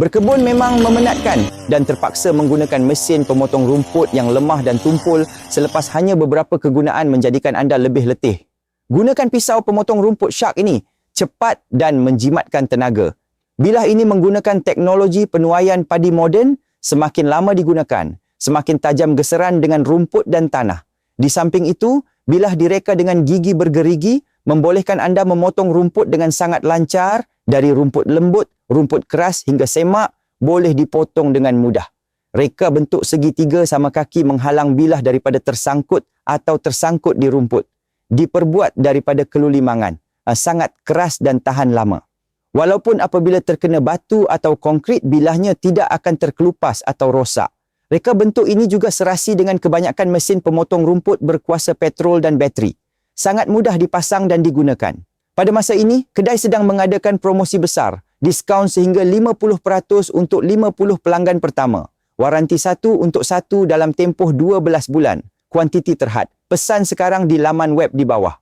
Berkebun memang memenatkan dan terpaksa menggunakan mesin pemotong rumput yang lemah dan tumpul selepas hanya beberapa kegunaan menjadikan anda lebih letih. Gunakan pisau pemotong rumput Shark ini cepat dan menjimatkan tenaga. Bilah ini menggunakan teknologi penuaian padi moden semakin lama digunakan, semakin tajam geseran dengan rumput dan tanah. Di samping itu, bilah direka dengan gigi bergerigi membolehkan anda memotong rumput dengan sangat lancar dari rumput lembut, rumput keras hingga semak boleh dipotong dengan mudah. Reka bentuk segitiga sama kaki menghalang bilah daripada tersangkut atau tersangkut di rumput. Diperbuat daripada kelulimangan. Ah, sangat keras dan tahan lama. Walaupun apabila terkena batu atau konkrit, bilahnya tidak akan terkelupas atau rosak. Reka bentuk ini juga serasi dengan kebanyakan mesin pemotong rumput berkuasa petrol dan bateri. Sangat mudah dipasang dan digunakan. Pada masa ini, kedai sedang mengadakan promosi besar, diskaun sehingga 50% untuk 50 pelanggan pertama. Waranti satu untuk satu dalam tempoh 12 bulan. Kuantiti terhad. Pesan sekarang di laman web di bawah.